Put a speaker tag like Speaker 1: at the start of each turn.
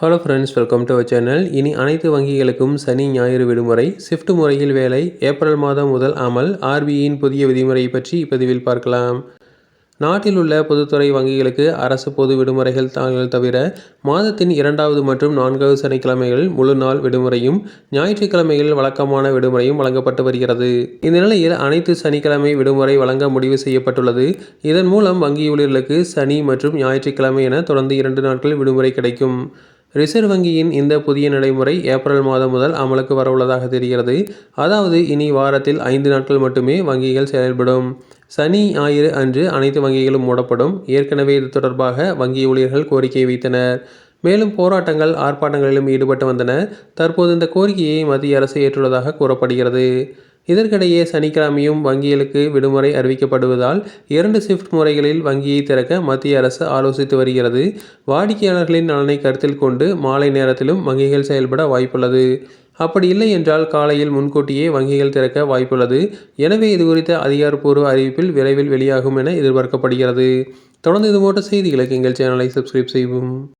Speaker 1: Hello friends welcome to our channel இனி அனைத்து வங்கிகளுக்கும் சனி ஞாயிறு விடுமுறை ஷிஃப்ட் முறையில் வேலை ஏப்ரல் மாதம் முதல் அமல் ஆர்பிஐயின் புதிய விதிமுறை பற்றி இப்பதிவில் பார்க்கலாம். நாட்டில் உள்ள பொதுத்துறை வங்கிகளுக்கு அரசு பொது விடுமுறைகள் தாள்கள் தவிர மாதத்தின் இரண்டாவது மற்றும் நான்காவது சனிக்கிழமைகளில் முழு நாள் விடுமுறையும் ஞாயிற்றுக்கிழமைகளில் வழக்கமான விடுமுறையும் வழங்கப்பட்டு வருகிறது. இந்த நிலையில் அனைத்து சனிக்கிழமை விடுமுறை வழங்க முடிவு செய்யப்பட்டுள்ளது. இதன் மூலம் வங்கி ஊழியர்களுக்கு சனி மற்றும் ஞாயிற்றுக்கிழமை என தொடர்ந்து இரண்டு நாட்கள் விடுமுறை கிடைக்கும். ரிசர்வ் வங்கியின் இந்த புதிய நடைமுறை ஏப்ரல் மாதம் முதல் அமலுக்கு வரவுள்ளதாக தெரிகிறது. அதாவது இனி வாரத்தில் ஐந்து நாட்கள் மட்டுமே வங்கிகள் செயல்படும். சனி ஞாயிறு அன்று அனைத்து வங்கிகளும் மூடப்படும். ஏற்கனவே இது தொடர்பாக வங்கி ஊழியர்கள் கோரிக்கை வைத்தனர். மேலும் போராட்டங்கள் ஆர்ப்பாட்டங்களிலும் ஈடுபட்டு வந்தன. தற்போது இந்த கோரிக்கையை மத்திய அரசு ஏற்றுள்ளதாக கூறப்படுகிறது. இதற்கிடையே சனிக்கிழமையும் வங்கிகளுக்கு விடுமுறை அறிவிக்கப்படுவதால் இரண்டு ஷிஃப்ட் முறைகளில் வங்கியை திறக்க மத்திய அரசு ஆலோசித்து வருகிறது. வாடிக்கையாளர்களின் நலனை கருத்தில் கொண்டு மாலை நேரத்திலும் வங்கிகள் செயல்பட வாய்ப்புள்ளது. அப்படி இல்லை என்றால் காலையில் முன்கூட்டியே வங்கிகள் திறக்க வாய்ப்புள்ளது. எனவே இது குறித்த அதிகாரப்பூர்வ அறிவிப்பில் விரைவில் வெளியாகும் என எதிர்பார்க்கப்படுகிறது. தொடர்ந்து இது போன்ற செய்திகளுக்கு எங்கள் சேனலை சப்ஸ்கிரைப் செய்வோம்